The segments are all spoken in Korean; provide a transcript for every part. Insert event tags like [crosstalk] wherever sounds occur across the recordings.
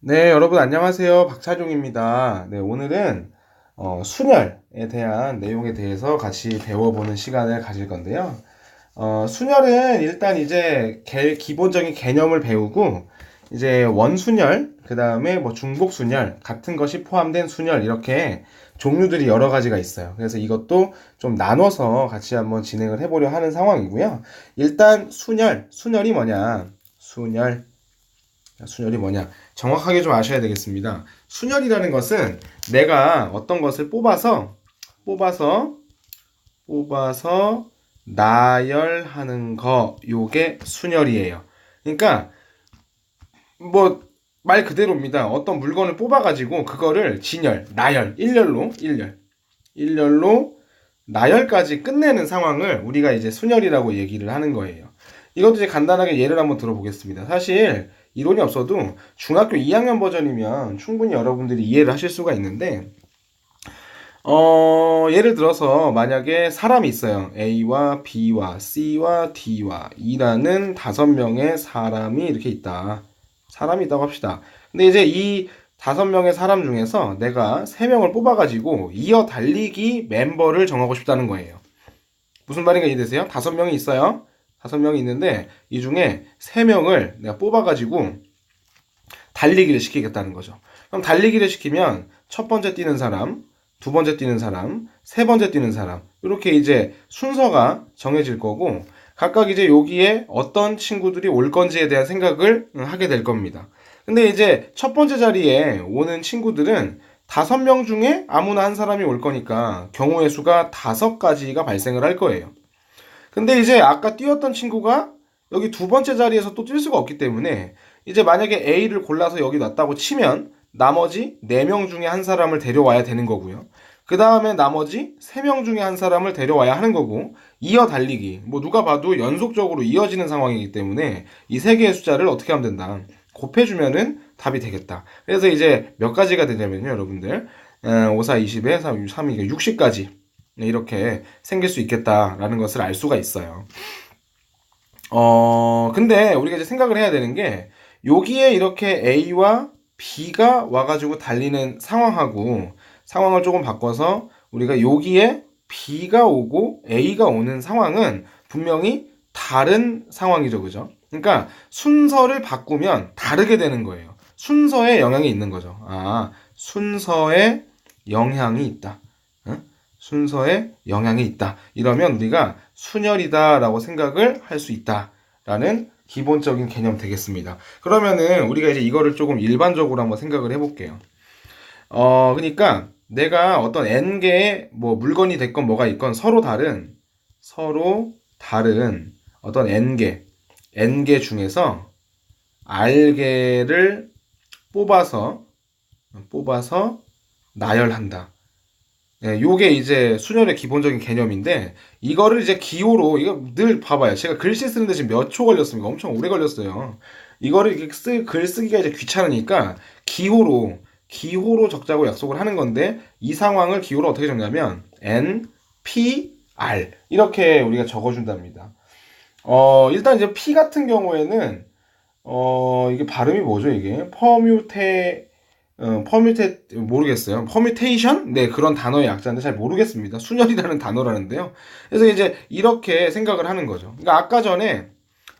네, 여러분 안녕하세요. 박차종입니다. 네, 오늘은 어, 순열에 대한 내용에 대해서 같이 배워보는 시간을 가질 건데요. 어, 순열은 일단 이제 개, 기본적인 개념을 배우고 이제 원순열, 그 다음에 뭐 중복순열 같은 것이 포함된 순열 이렇게 종류들이 여러 가지가 있어요. 그래서 이것도 좀 나눠서 같이 한번 진행을 해보려 하는 상황이고요. 일단 순열, 순열이 뭐냐? 순열. 순열이 뭐냐? 정확하게 좀 아셔야 되겠습니다. 순열이라는 것은 내가 어떤 것을 뽑아서 뽑아서 뽑아서 나열하는 거 요게 순열이에요. 그러니까 뭐 말 그대로입니다. 어떤 물건을 뽑아 가지고 그거를 진열, 나열, 일렬로 일렬. 일렬로 나열까지 끝내는 상황을 우리가 이제 순열이라고 얘기를 하는 거예요. 이것도 이제 간단하게 예를 한번 들어보겠습니다. 사실 이론이 없어도 중학교 2학년 버전이면 충분히 여러분들이 이해를 하실 수가 있는데, 어, 예를 들어서 만약에 사람이 있어요. A와 B와 C와 D와 E라는 다섯 명의 사람이 이렇게 있다. 사람이 있다고 합시다. 근데 이제 이 다섯 명의 사람 중에서 내가 세 명을 뽑아가지고 이어 달리기 멤버를 정하고 싶다는 거예요. 무슨 말인가 이해되세요? 다섯 명이 있어요. 다섯 명이 있는데 이 중에 세 명을 내가 뽑아가지고 달리기를 시키겠다는 거죠. 그럼 달리기를 시키면 첫 번째 뛰는 사람, 두 번째 뛰는 사람, 세 번째 뛰는 사람 이렇게 이제 순서가 정해질 거고 각각 이제 여기에 어떤 친구들이 올 건지에 대한 생각을 하게 될 겁니다. 근데 이제 첫 번째 자리에 오는 친구들은 다섯 명 중에 아무나 한 사람이 올 거니까 경우의 수가 다섯 가지가 발생을 할 거예요. 근데 이제 아까 뛰었던 친구가 여기 두 번째 자리에서 또 뛸 수가 없기 때문에 이제 만약에 A를 골라서 여기 놨다고 치면 나머지 4명 중에 한 사람을 데려와야 되는 거고요. 그 다음에 나머지 3명 중에 한 사람을 데려와야 하는 거고 이어 달리기 뭐 누가 봐도 연속적으로 이어지는 상황이기 때문에 이 세 개의 숫자를 어떻게 하면 된다? 곱해주면은 답이 되겠다. 그래서 이제 몇 가지가 되냐면요 여러분들. 5, 4, 20에 3, 3, 2, 60까지. 네, 이렇게 생길 수 있겠다라는 것을 알 수가 있어요. 어, 근데 우리가 이제 생각을 해야 되는 게 여기에 이렇게 A와 B가 와가지고 달리는 상황하고 상황을 조금 바꿔서 우리가 여기에 B가 오고 A가 오는 상황은 분명히 다른 상황이죠. 그죠? 그러니까 순서를 바꾸면 다르게 되는 거예요. 순서에 영향이 있는 거죠. 아, 순서에 영향이 있다. 순서에 영향이 있다. 이러면 우리가 순열이다라고 생각을 할 수 있다라는 기본적인 개념 되겠습니다. 그러면은 우리가 이제 이거를 조금 일반적으로 한번 생각을 해볼게요. 어, 그러니까 내가 어떤 n 개의 뭐 물건이 됐건 뭐가 있건 서로 다른 서로 다른 어떤 n 개 n 개 중에서 r 개를 뽑아서 뽑아서 나열한다. 예, 요게 이제 수련의 기본적인 개념인데 이거를 이제 기호로 이거 늘 봐봐요. 제가 글씨 쓰는데 지금 몇 초 걸렸습니까? 엄청 오래 걸렸어요. 이거를 이렇게 쓰, 글 쓰기가 이제 귀찮으니까 기호로 기호로 적자고 약속을 하는 건데 이 상황을 기호로 어떻게 적냐면 N, P, R 이렇게 우리가 적어준답니다. 어 일단 이제 P 같은 경우에는 어 이게 발음이 뭐죠 이게 퍼뮤테 어, 퍼뮤테 모르겠어요. 퍼뮤테이션? 네, 그런 단어의 약자인데 잘 모르겠습니다. 순열이라는 단어라는데요. 그래서 이제 이렇게 생각을 하는 거죠. 그러니까 아까 전에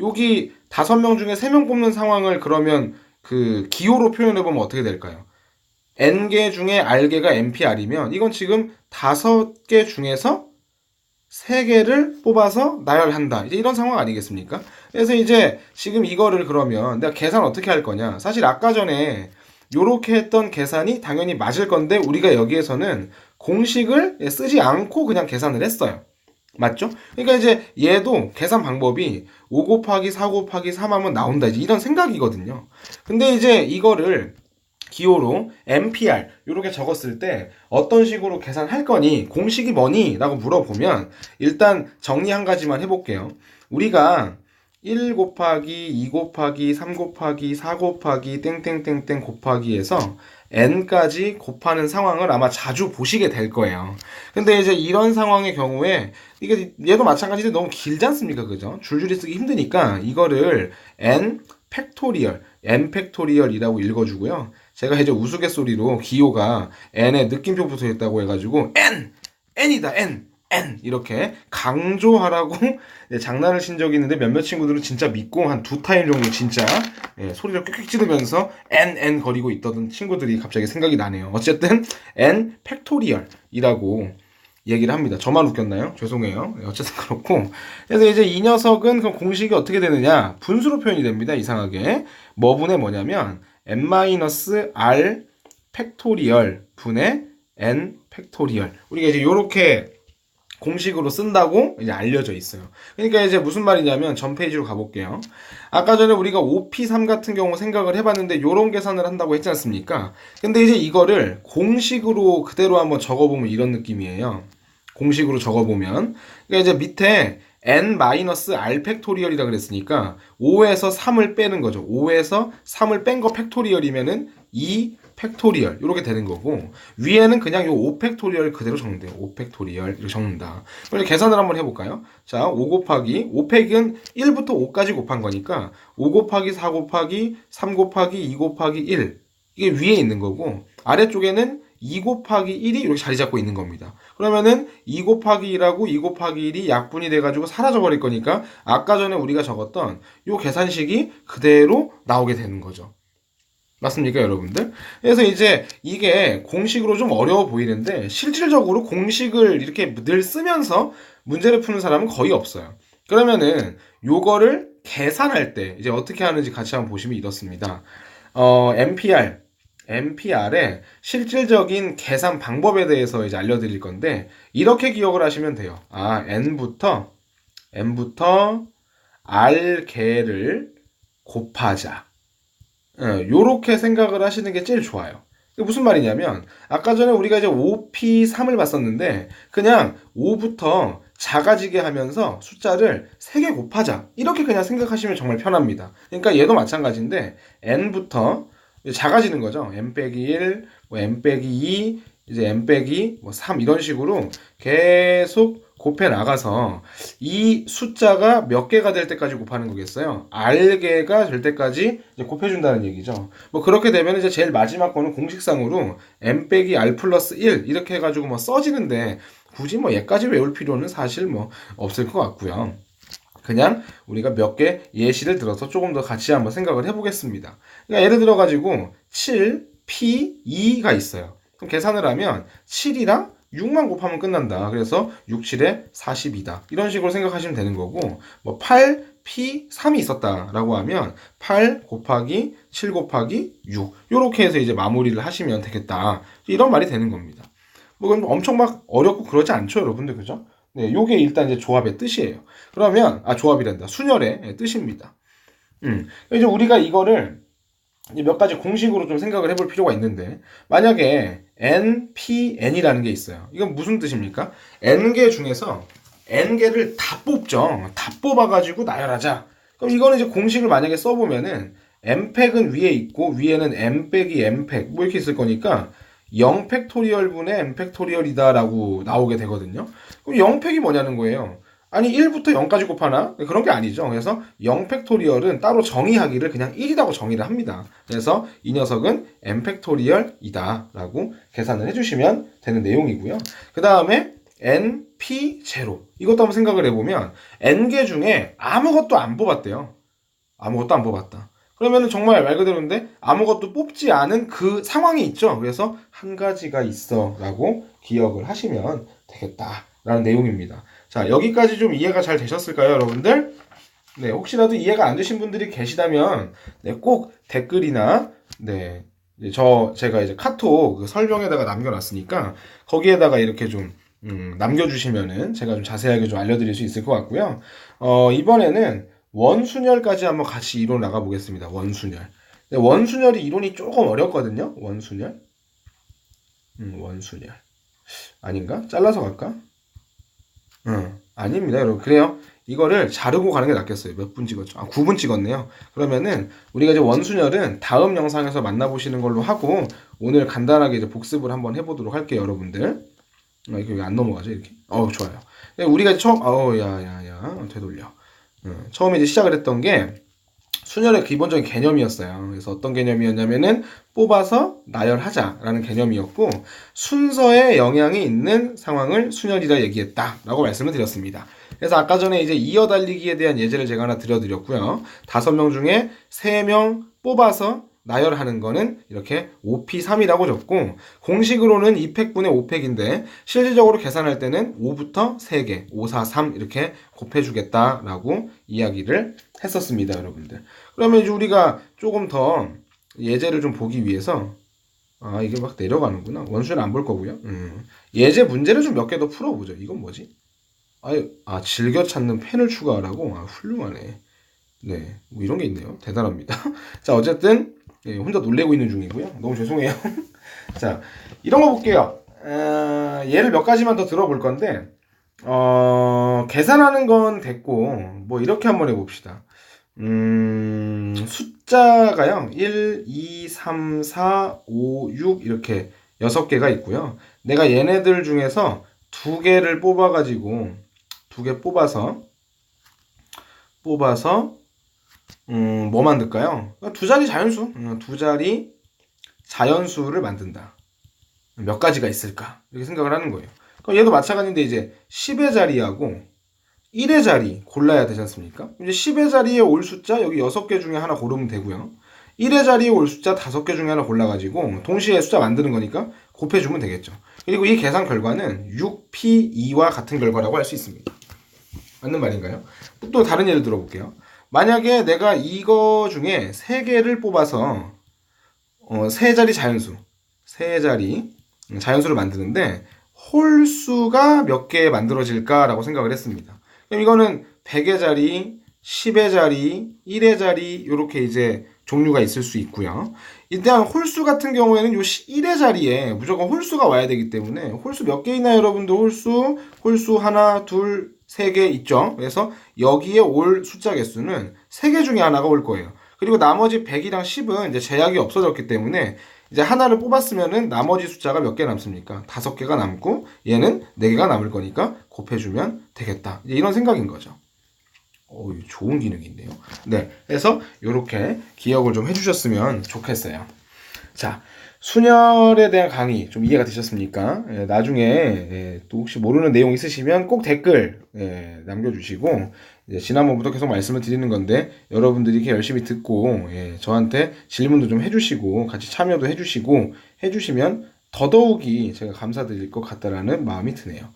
여기 다섯 명 중에 세 명 뽑는 상황을 그러면 그 기호로 표현해 보면 어떻게 될까요? n개 중에 r개가 npr이면 이건 지금 다섯 개 중에서 세 개를 뽑아서 나열한다. 이제 이런 상황 아니겠습니까? 그래서 이제 지금 이거를 그러면 내가 계산 어떻게 할 거냐? 사실 아까 전에 요렇게 했던 계산이 당연히 맞을 건데 우리가 여기에서는 공식을 쓰지 않고 그냥 계산을 했어요. 맞죠? 그러니까 이제 얘도 계산 방법이 5 곱하기 4 곱하기 3 하면 나온다. 이제 이런 생각이거든요. 근데 이제 이거를 기호로 MPR 이렇게 적었을 때 어떤 식으로 계산할 거니 공식이 뭐니? 라고 물어보면 일단 정리 한 가지만 해볼게요. 우리가 1 곱하기 2 곱하기 3 곱하기 4 곱하기 땡땡땡땡 곱하기에서 n까지 곱하는 상황을 아마 자주 보시게 될 거예요. 근데 이제 이런 상황의 경우에 이게 얘도 마찬가지인데 너무 길지 않습니까? 그죠? 줄줄이 쓰기 힘드니까 이거를 n 팩토리얼 n 팩토리얼이라고 읽어 주고요. 제가 이제 우스갯소리로 기호가 n에 느낌표 붙어 있다고 해 가지고 n n이다 n n 이렇게 강조하라고 [laughs] 네, 장난을 친 적이 있는데 몇몇 친구들은 진짜 믿고 한 두 타임 정도 진짜 예, 소리를 꽥꽥 찌르면서 n n 거리고 있던 친구들이 갑자기 생각이 나네요. 어쨌든 n 팩토리얼이라고 얘기를 합니다. 저만 웃겼나요? 죄송해요. 네, 어쨌든 그렇고. 그래서 이제 이 녀석은 그럼 공식이 어떻게 되느냐? 분수로 표현이 됩니다. 이상하게. 뭐 분의 뭐냐면 n-r 팩토리얼 분의 n 팩토리얼. 우리가 이제 요렇게 공식으로 쓴다고 이제 알려져 있어요. 그러니까 이제 무슨 말이냐면 전 페이지로 가볼게요. 아까 전에 우리가 OP3 같은 경우 생각을 해봤는데 요런 계산을 한다고 했지 않습니까? 근데 이제 이거를 공식으로 그대로 한번 적어보면 이런 느낌이에요. 공식으로 적어보면 그러니까 이제 밑에 n-r 팩토리얼이라 그랬으니까 5에서 3을 빼는 거죠. 5에서 3을 뺀 거 팩토리얼이면은 2 팩토리얼 이렇게 되는 거고 위에는 그냥 요 5 팩토리얼 그대로 적는 돼요. 5 팩토리얼 이렇게 적는다. 그럼 계산을 한번 해볼까요? 자, 5 곱하기 5팩은 1부터 5까지 곱한 거니까 5 곱하기 4 곱하기 3 곱하기 2 곱하기 1 이게 위에 있는 거고 아래쪽에는 2 곱하기 1이 이렇게 자리 잡고 있는 겁니다. 그러면은 2 곱하기 1하고 2 곱하기 1이 약분이 돼가지고 사라져 버릴 거니까 아까 전에 우리가 적었던 요 계산식이 그대로 나오게 되는 거죠. 맞습니까, 여러분들? 그래서 이제 이게 공식으로 좀 어려워 보이는데 실질적으로 공식을 이렇게 늘 쓰면서 문제를 푸는 사람은 거의 없어요. 그러면은 요거를 계산할 때 이제 어떻게 하는지 같이 한번 보시면 이렇습니다. 어, MPR, MPR의 실질적인 계산 방법에 대해서 이제 알려드릴 건데 이렇게 기억을 하시면 돼요. 아, n부터 n부터 r 개를 곱하자. 요렇게 생각을 하시는 게 제일 좋아요. 무슨 말이냐면 아까 전에 우리가 이제 5P3을 봤었는데 그냥 5부터 작아지게 하면서 숫자를 3개 곱하자 이렇게 그냥 생각하시면 정말 편합니다. 그러니까 얘도 마찬가지인데 n부터 작아지는 거죠. n 빼기 1, 뭐 n 빼기 2, 이제 n 빼기 뭐3 이런 식으로 계속 곱해 나가서 이 숫자가 몇 개가 될 때까지 곱하는 거겠어요. R개가 될 때까지 곱해준다는 얘기죠. 뭐 그렇게 되면 이제 제일 마지막 거는 공식상으로 M 빼기 R 플러스 1 이렇게 해가지고 뭐 써지는데 굳이 뭐 얘까지 외울 필요는 사실 뭐 없을 것 같고요. 그냥 우리가 몇 개 예시를 들어서 조금 더 같이 한번 생각을 해보겠습니다. 그러니까 예를 들어가지고 7, P, 2가 있어요. 그럼 계산을 하면 7이랑 6만 곱하면 끝난다. 그래서 6, 7에 42다. 이런 식으로 생각하시면 되는 거고, 뭐 8, P, 3이 있었다라고 하면 8 곱하기 7 곱하기 6. 이렇게 해서 이제 마무리를 하시면 되겠다. 이런 말이 되는 겁니다. 뭐 엄청 막 어렵고 그러지 않죠, 여러분들. 그죠? 네, 요게 일단 이제 조합의 뜻이에요. 그러면, 아, 조합이란다. 순열의 뜻입니다. 음. 이제 우리가 이거를 몇 가지 공식으로 좀 생각을 해볼 필요가 있는데 만약에 NPN이라는 게 있어요. 이건 무슨 뜻입니까? N개 중에서 N개를 다 뽑죠. 다 뽑아가지고 나열하자. 그럼 이거는 이제 공식을 만약에 써보면은 M팩은 위에 있고 위에는 M 빼기 M팩 뭐 이렇게 있을 거니까 0 팩토리얼 분의 M팩토리얼이다라고 나오게 되거든요. 그럼 0 팩이 뭐냐는 거예요. 아니 1부터 0까지 곱하나? 그런 게 아니죠. 그래서 0 팩토리얼은 따로 정의하기를 그냥 1이라고 정의를 합니다. 그래서 이 녀석은 n팩토리얼이다 라고 계산을 해주시면 되는 내용이고요. 그 다음에 np0 이것도 한번 생각을 해보면 n개 중에 아무것도 안 뽑았대요. 아무것도 안 뽑았다. 그러면은 정말 말 그대로인데 아무것도 뽑지 않은 그 상황이 있죠. 그래서 한 가지가 있어 라고 기억을 하시면 되겠다라는 내용입니다. 자, 여기까지 좀 이해가 잘 되셨을까요, 여러분들? 네, 혹시라도 이해가 안 되신 분들이 계시다면, 네, 꼭 댓글이나, 네, 저, 제가 이제 카톡 그 설명에다가 남겨놨으니까, 거기에다가 이렇게 좀, 음, 남겨주시면은 제가 좀 자세하게 좀 알려드릴 수 있을 것 같고요. 어, 이번에는 원순열까지 한번 같이 이론 나가보겠습니다. 원순열. 네, 원순열이 이론이 조금 어렵거든요. 원순열. 음, 원순열. 아닌가? 잘라서 갈까? 응. 아닙니다, 여러분. 그래요. 이거를 자르고 가는 게 낫겠어요. 몇 분 찍었죠? 아, 9분 찍었네요. 그러면은 우리가 이제 원순열은 다음 영상에서 만나보시는 걸로 하고 오늘 간단하게 이제 복습을 한번 해보도록 할게요, 여러분들. 아, 이게 왜안 넘어가죠, 이렇게? 어 좋아요. 우리가 처음, 어우, 야, 야, 야, 되돌려. 응. 처음에 이제 시작을 했던 게 순열의 기본적인 개념이었어요. 그래서 어떤 개념이었냐면은 뽑아서 나열하자라는 개념이었고 순서에 영향이 있는 상황을 순열이라 얘기했다라고 말씀을 드렸습니다. 그래서 아까 전에 이제 이어 달리기에 대한 예제를 제가 하나 들려드렸고요. 다섯 명 중에 세 명 뽑아서 나열하는 거는 이렇게 5P3이라고 적고 공식으로는 2팩분의 5팩인데 실질적으로 계산할 때는 5부터 3개, 5, 4, 3 이렇게 곱해주겠다라고 이야기를 했었습니다, 여러분들. 그러면 이제 우리가 조금 더 예제를 좀 보기 위해서 아 이게 막 내려가는구나. 원수는 안 볼 거고요. 음. 예제 문제를 좀 몇 개 더 풀어보죠. 이건 뭐지? 아유, 아 즐겨 찾는 펜을 추가하라고. 아 훌륭하네. 네, 뭐 이런 게 있네요. 대단합니다. [laughs] 자, 어쨌든 예, 혼자 놀래고 있는 중이고요. 너무 죄송해요. [laughs] 자, 이런 거 볼게요. 어, 예를 몇 가지만 더 들어볼 건데, 어, 계산하는 건 됐고, 뭐 이렇게 한번 해봅시다. 음, 숫자가요, 1, 2, 3, 4, 5, 6, 이렇게 6개가 있고요. 내가 얘네들 중에서 두 개를 뽑아가지고, 두 개 뽑아서, 뽑아서, 음, 뭐 만들까요? 두 자리 자연수. 음, 두 자리 자연수를 만든다. 몇 가지가 있을까? 이렇게 생각을 하는 거예요. 그럼 얘도 마찬가지인데 이제 10의 자리하고 1의 자리 골라야 되지 않습니까? 이제 10의 자리에 올 숫자 여기 6개 중에 하나 고르면 되고요. 1의 자리에 올 숫자 5개 중에 하나 골라가지고 동시에 숫자 만드는 거니까 곱해주면 되겠죠. 그리고 이 계산 결과는 6P2와 같은 결과라고 할 수 있습니다. 맞는 말인가요? 또 다른 예를 들어볼게요. 만약에 내가 이거 중에 세 개를 뽑아서 어, 세 자리 자연수, 세 자리 자연수를 만드는데 홀수가 몇 개 만들어질까라고 생각을 했습니다. 그럼 이거는 100의 자리, 10의 자리, 1의 자리 이렇게 이제 종류가 있을 수 있고요. 일단 홀수 같은 경우에는 요 1의 자리에 무조건 홀수가 와야 되기 때문에 홀수 몇 개 있나요, 여러분들? 홀수, 홀수 하나, 둘, 세 개 있죠. 그래서 여기에 올 숫자 개수는 세 개 중에 하나가 올 거예요. 그리고 나머지 100이랑 10은 이제 제약이 없어졌기 때문에 이제 하나를 뽑았으면은 나머지 숫자가 몇 개 남습니까? 다섯 개가 남고 얘는 네 개가 남을 거니까 곱해주면 되겠다. 이런 생각인 거죠. 오, 좋은 기능이 있네요. 네, 그래서 이렇게 기억을 좀 해주셨으면 좋겠어요. 자, 순열에 대한 강의 좀 이해가 되셨습니까? 예, 나중에 예, 또 혹시 모르는 내용 있으시면 꼭 댓글 예, 남겨주시고 이제 지난번부터 계속 말씀을 드리는 건데 여러분들이 이렇게 열심히 듣고 예, 저한테 질문도 좀 해주시고 같이 참여도 해주시고 해주시면 더더욱이 제가 감사드릴 것 같다라는 마음이 드네요.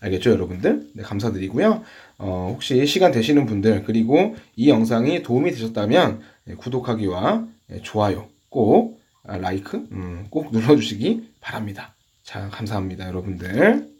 알겠죠, 여러분들? 네, 감사드리고요. 어, 혹시 시간 되시는 분들 그리고 이 영상이 도움이 되셨다면 예, 구독하기와 예, 좋아요 꼭 아, 라이크 음, 꼭 눌러주시기 바랍니다. 자, 감사합니다, 여러분들.